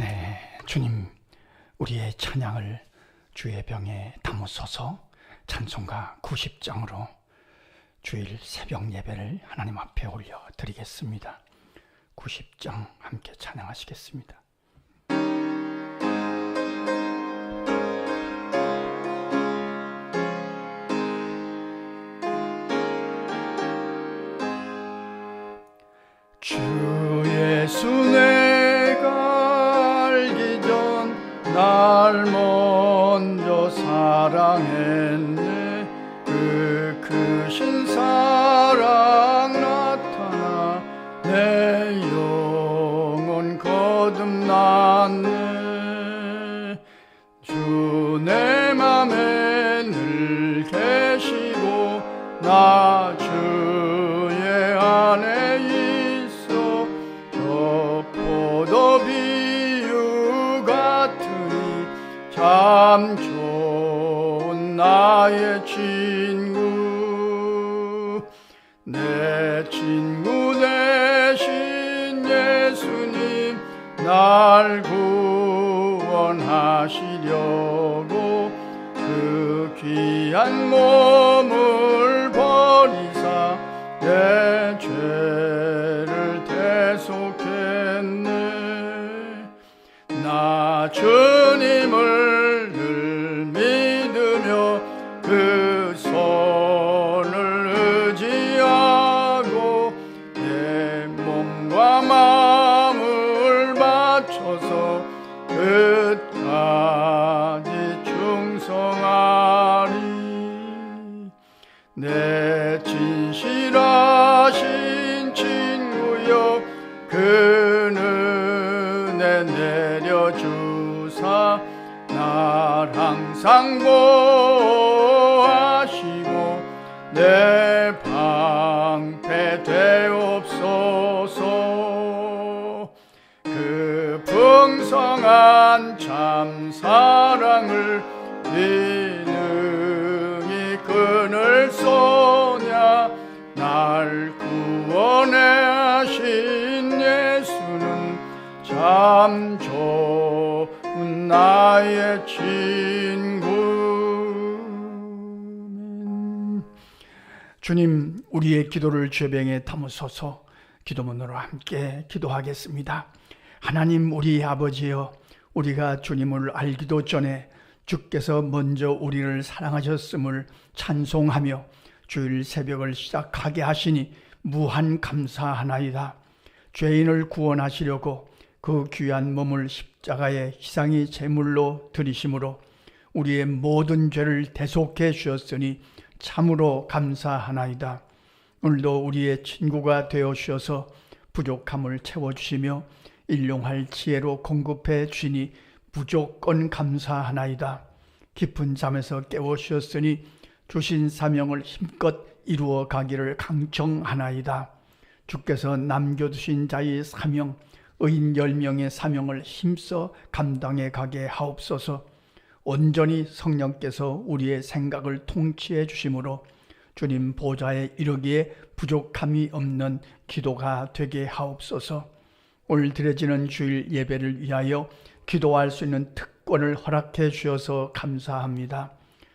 네, 주님, 우리의 찬양을 주의 병에 담으소서 찬송가 90장으로 주일 새벽 예배를 하나님 앞에 올려 드리겠습니다. 90장 함께 찬양하시겠습니다. 주 예수 내 계 내 진실하신 친구여 그 은혜 내려주사 날 항상 보하시고 내 방패 되옵소서. 그 풍성한 참 사랑을 우리의 기도를 죄병에 담으소서 기도문으로 함께 기도하겠습니다. 하나님 우리 아버지여 우리가 주님을 알기도 전에 주께서 먼저 우리를 사랑하셨음을 찬송하며 주일 새벽을 시작하게 하시니 무한 감사하나이다. 죄인을 구원하시려고 그 귀한 몸을 십자가의 희상이 제물로 드리심으로 우리의 모든 죄를 대속해 주었으니 참으로 감사하나이다. 오늘도 우리의 친구가 되어 주셔서 부족함을 채워주시며 일용할 지혜로 공급해 주시니 무조건 감사하나이다. 깊은 잠에서 깨워 주셨으니 주신 사명을 힘껏 이루어 가기를 강청하나이다. 주께서 남겨두신 자의 사명, 의인 열명의 사명을 힘써 감당해 가게 하옵소서. 온전히 성령께서 우리의 생각을 통치해 주심으로 주님 보좌에 이르기에 부족함이 없는 기도가 되게 하옵소서. 오늘 드려지는 주일 예배를 위하여 기도할 수 있는 특권을 허락해 주셔서 감사합니다.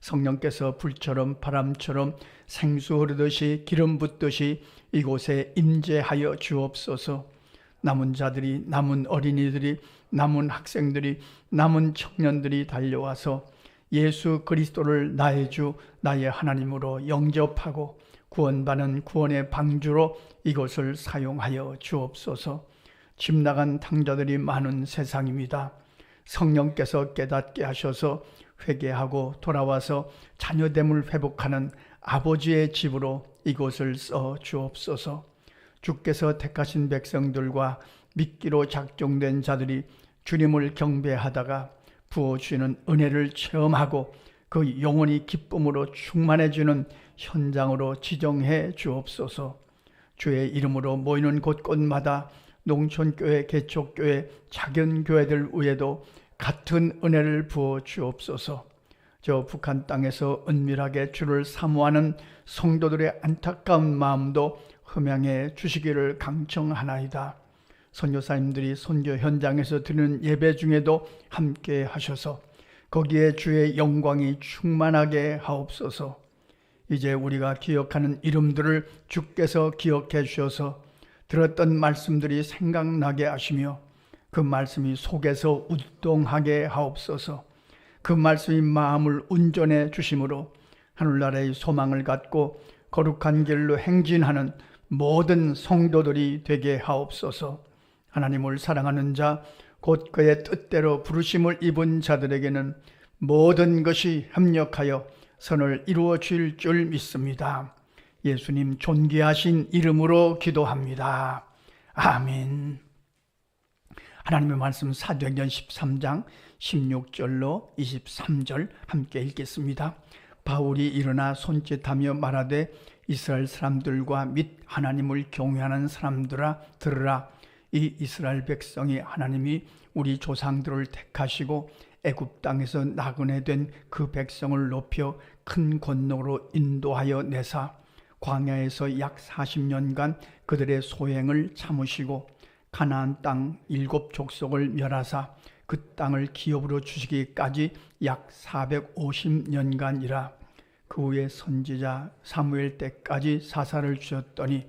성령께서 불처럼 바람처럼 생수 흐르듯이 기름 붓듯이 이곳에 임재하여 주옵소서. 남은 자들이 남은 어린이들이 남은 학생들이 남은 청년들이 달려와서 예수 그리스도를 나의 주 나의 하나님으로 영접하고 구원받는 구원의 방주로 이곳을 사용하여 주옵소서. 집 나간 탕자들이 많은 세상입니다. 성령께서 깨닫게 하셔서 회개하고 돌아와서 자녀됨을 회복하는 아버지의 집으로 이곳을 써 주옵소서. 주께서 택하신 백성들과 믿기로 작정된 자들이 주님을 경배하다가 부어주시는 은혜를 체험하고 그 영혼이 기쁨으로 충만해지는 현장으로 지정해 주옵소서. 주의 이름으로 모이는 곳곳마다 농촌교회, 개척교회, 작은 교회들 위에도 같은 은혜를 부어 주옵소서. 저 북한 땅에서 은밀하게 주를 사모하는 성도들의 안타까운 마음도 흠양해 주시기를 강청하나이다. 선교사님들이 선교 현장에서 드리는 예배 중에도 함께 하셔서 거기에 주의 영광이 충만하게 하옵소서. 이제 우리가 기억하는 이름들을 주께서 기억해 주셔서 들었던 말씀들이 생각나게 하시며 그 말씀이 속에서 우동하게 하옵소서. 그 말씀이 마음을 운전해 주심으로 하늘나라의 소망을 갖고 거룩한 길로 행진하는 모든 성도들이 되게 하옵소서. 하나님을 사랑하는 자, 곧 그의 뜻대로 부르심을 입은 자들에게는 모든 것이 협력하여 선을 이루어 줄 줄 믿습니다. 예수님 존귀하신 이름으로 기도합니다. 아멘. 하나님의 말씀 사도행전 13장 16절로 23절 함께 읽겠습니다. 바울이 일어나 손짓하며 말하되 이스라엘 사람들과 및 하나님을 경외하는 사람들아 들으라 이 이스라엘 백성이 하나님이 우리 조상들을 택하시고 애굽 땅에서 나그네 된 그 백성을 높여 큰 권능으로 인도하여 내사 광야에서 약 40년간 그들의 소행을 참으시고 가나안 땅 일곱 족속을 멸하사 그 땅을 기업으로 주시기까지 약 450년간이라. 그 후에 선지자 사무엘 때까지 사사를 주셨더니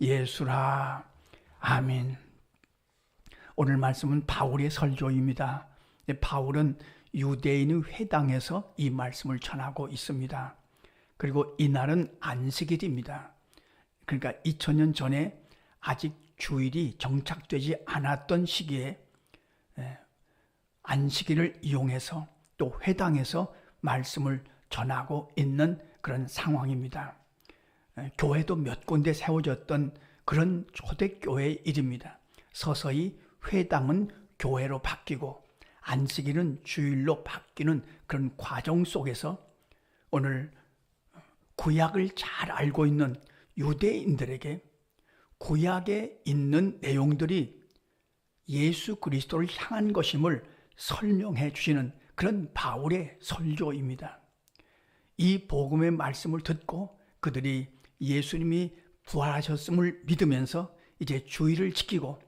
예수라. 아멘. 오늘 말씀은 바울의 설교입니다. 바울은 유대인의 회당에서 이 말씀을 전하고 있습니다. 그리고 이날은 안식일입니다. 그러니까 2000년 전에 아직 주일이 정착되지 않았던 시기에 안식일을 이용해서 또 회당에서 말씀을 전하고 있는 그런 상황입니다. 교회도 몇 군데 세워졌던 그런 초대교회의 일입니다. 서서히 회당은 교회로 바뀌고 안식일은 주일로 바뀌는 그런 과정 속에서 오늘 구약을 잘 알고 있는 유대인들에게 구약에 있는 내용들이 예수 그리스도를 향한 것임을 설명해 주시는 그런 바울의 설교입니다. 이 복음의 말씀을 듣고 그들이 예수님이 부활하셨음을 믿으면서 이제 주의를 지키고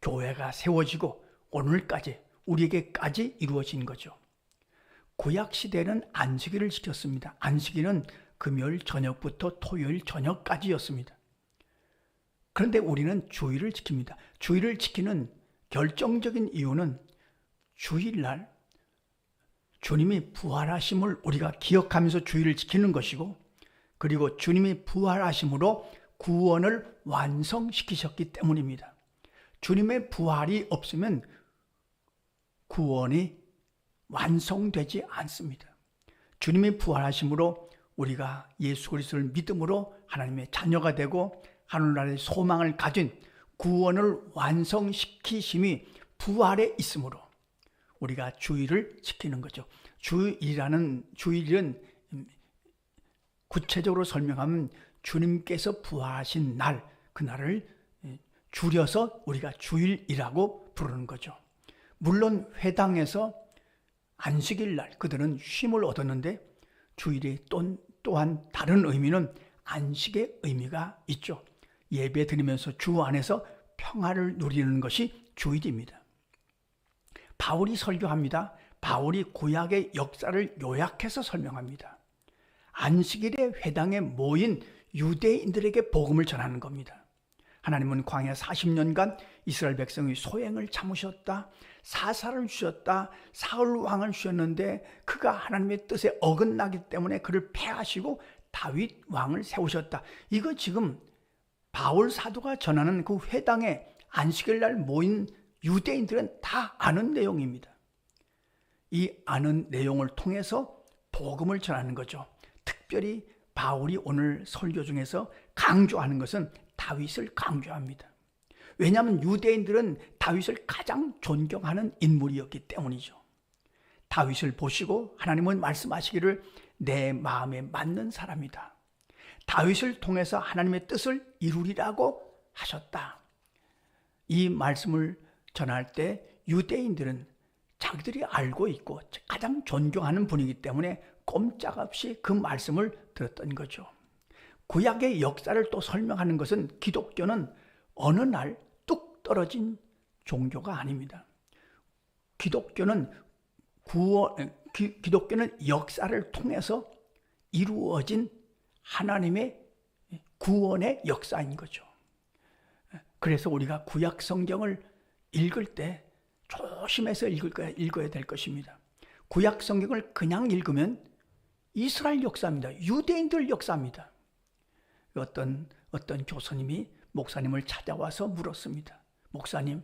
교회가 세워지고 오늘까지 우리에게까지 이루어진 거죠. 구약 시대는 안식일을 지켰습니다. 안식일은 금요일 저녁부터 토요일 저녁까지였습니다. 그런데 우리는 주일을 지킵니다. 주일을 지키는 결정적인 이유는 주일날 주님이 부활하심을 우리가 기억하면서 주일을 지키는 것이고 그리고 주님이 부활하심으로 구원을 완성시키셨기 때문입니다. 주님의 부활이 없으면 구원이 완성되지 않습니다. 주님이 부활하심으로 우리가 예수 그리스도를 믿음으로 하나님의 자녀가 되고 하늘나라의 소망을 가진 구원을 완성시키심이 부활에 있으므로 우리가 주일을 지키는 거죠. 주일이라는 주일은 구체적으로 설명하면 주님께서 부활하신 날, 그날을 줄여서 우리가 주일이라고 부르는 거죠. 물론 회당에서 안식일 날 그들은 쉼을 얻었는데 주일이 또, 또한 다른 의미는 안식의 의미가 있죠. 예배 드리면서 주 안에서 평화를 누리는 것이 주일입니다. 바울이 설교합니다. 바울이 구약의 역사를 요약해서 설명합니다. 안식일의 회당에 모인 유대인들에게 복음을 전하는 겁니다. 하나님은 광야 40년간 이스라엘 백성의 소행을 참으셨다. 사사를 주셨다. 사울 왕을 주셨는데 그가 하나님의 뜻에 어긋나기 때문에 그를 패하시고 다윗 왕을 세우셨다. 이거 지금 바울 사도가 전하는 그 회당에 안식일 날 모인 유대인들은 다 아는 내용입니다. 이 아는 내용을 통해서 복음을 전하는 거죠. 특별히 바울이 오늘 설교 중에서 강조하는 것은 다윗을 강조합니다. 왜냐하면 유대인들은 다윗을 가장 존경하는 인물이었기 때문이죠. 다윗을 보시고 하나님은 말씀하시기를 내 마음에 맞는 사람이다. 다윗을 통해서 하나님의 뜻을 이루리라고 하셨다. 이 말씀을 전할 때 유대인들은 자기들이 알고 있고 가장 존경하는 분이기 때문에 꼼짝없이 그 말씀을 들었던 거죠. 구약의 역사를 또 설명하는 것은 기독교는 어느 날 뚝 떨어진 종교가 아닙니다. 기독교는 구원, 기, 기독교는 역사를 통해서 이루어진 하나님의 구원의 역사인 거죠. 그래서 우리가 구약 성경을 읽을 때 조심해서 읽을 거야, 읽어야 될 것입니다. 구약 성경을 그냥 읽으면 이스라엘 역사입니다. 유대인들 역사입니다. 어떤 어떤 교수님이 목사님을 찾아와서 물었습니다. 목사님,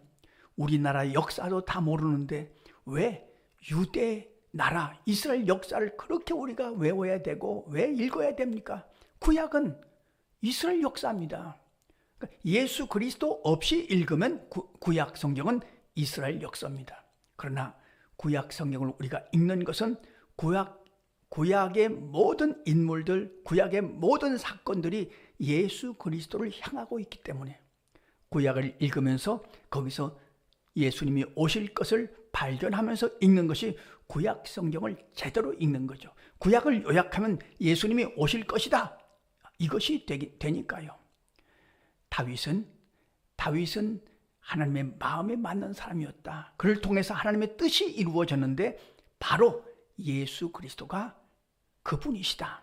우리나라 역사도 다 모르는데 왜 유대 나라 이스라엘 역사를 그렇게 우리가 외워야 되고 왜 읽어야 됩니까? 구약은 이스라엘 역사입니다. 그러니까 예수 그리스도 없이 읽으면 구, 구약 성경은 이스라엘 역사입니다. 그러나 구약 성경을 우리가 읽는 것은 구약 구약의 모든 인물들, 구약의 모든 사건들이 예수 그리스도를 향하고 있기 때문에 구약을 읽으면서 거기서 예수님이 오실 것을 발견하면서 읽는 것이 구약 성경을 제대로 읽는 거죠. 구약을 요약하면 예수님이 오실 것이다. 이것이 되기, 되니까요. 다윗은 다윗은 하나님의 마음에 맞는 사람이었다. 그를 통해서 하나님의 뜻이 이루어졌는데 바로 예수 그리스도가 그분이시다.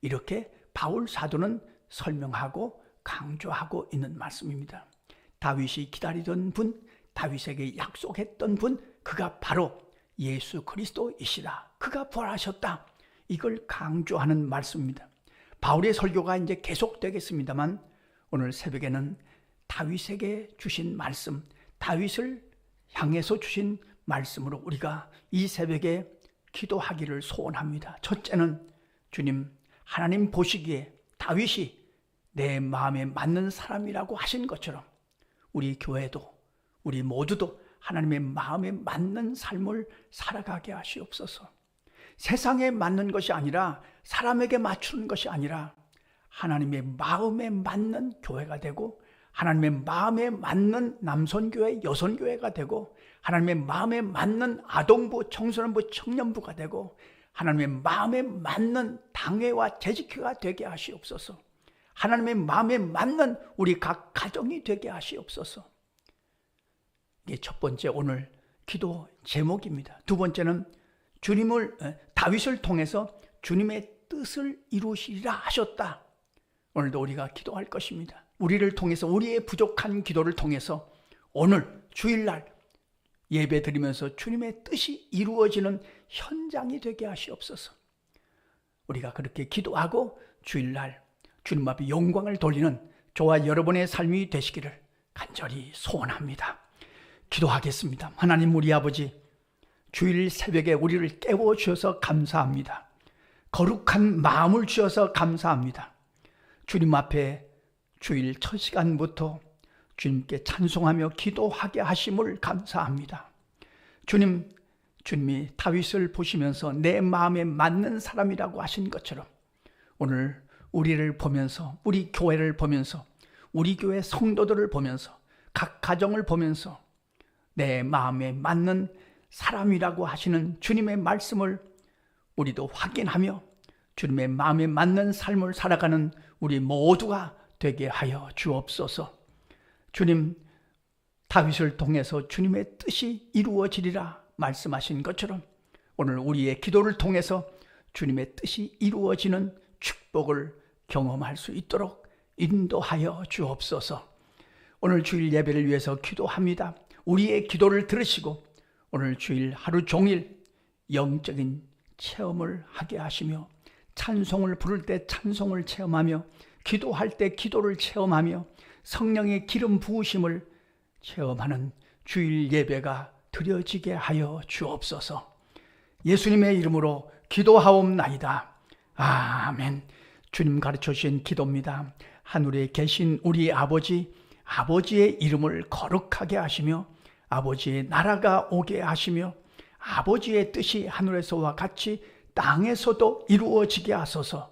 이렇게 바울 사도는 설명하고 강조하고 있는 말씀입니다. 다윗이 기다리던 분, 다윗에게 약속했던 분, 그가 바로 예수 그리스도이시다. 그가 부활하셨다. 이걸 강조하는 말씀입니다. 바울의 설교가 이제 계속되겠습니다만 오늘 새벽에는 다윗에게 주신 말씀, 다윗을 향해서 주신 말씀으로 우리가 이 새벽에 기도하기를 소원합니다. 첫째는 주님, 하나님 보시기에 다윗이 내 마음에 맞는 사람이라고 하신 것처럼 우리 교회도 우리 모두도 하나님의 마음에 맞는 삶을 살아가게 하시옵소서. 세상에 맞는 것이 아니라 사람에게 맞추는 것이 아니라 하나님의 마음에 맞는 교회가 되고 하나님의 마음에 맞는 남선교회, 여선교회가 되고 하나님의 마음에 맞는 아동부, 청소년부, 청년부가 되고 하나님의 마음에 맞는 당회와 재직회가 되게 하시옵소서. 하나님의 마음에 맞는 우리 각 가정이 되게 하시옵소서. 이게 첫 번째 오늘 기도 제목입니다. 두 번째는 주님을 다윗을 통해서 주님의 뜻을 이루시리라 하셨다. 오늘도 우리가 기도할 것입니다. 우리를 통해서 우리의 부족한 기도를 통해서 오늘 주일날 예배 드리면서 주님의 뜻이 이루어지는 현장이 되게 하시옵소서. 우리가 그렇게 기도하고 주일날 주님 앞에 영광을 돌리는 저와 여러분의 삶이 되시기를 간절히 소원합니다. 기도하겠습니다. 하나님 우리 아버지 주일 새벽에 우리를 깨워 주셔서 감사합니다. 거룩한 마음을 주셔서 감사합니다. 주님 앞에 주일 첫 시간부터 주님께 찬송하며 기도하게 하심을 감사합니다. 주님, 주님이 다윗을 보시면서 내 마음에 맞는 사람이라고 하신 것처럼 오늘 우리를 보면서 우리 교회를 보면서 우리 교회 성도들을 보면서 각 가정을 보면서 내 마음에 맞는 사람이라고 하시는 주님의 말씀을 우리도 확인하며 주님의 마음에 맞는 삶을 살아가는 우리 모두가 되게 하여 주옵소서. 주님, 다윗을 통해서 주님의 뜻이 이루어지리라 말씀하신 것처럼 오늘 우리의 기도를 통해서 주님의 뜻이 이루어지는 축복을 경험할 수 있도록 인도하여 주옵소서. 오늘 주일 예배를 위해서 기도합니다. 우리의 기도를 들으시고 오늘 주일 하루 종일 영적인 체험을 하게 하시며 찬송을 부를 때 찬송을 체험하며 기도할 때 기도를 체험하며 성령의 기름 부으심을 체험하는 주일 예배가 드려지게 하여 주옵소서. 예수님의 이름으로 기도하옵나이다. 아멘. 주님 가르쳐 주신 기도입니다. 하늘에 계신 우리 아버지 아버지의 이름을 거룩하게 하시며 아버지의 나라가 오게 하시며 아버지의 뜻이 하늘에서와 같이 땅에서도 이루어지게 하소서.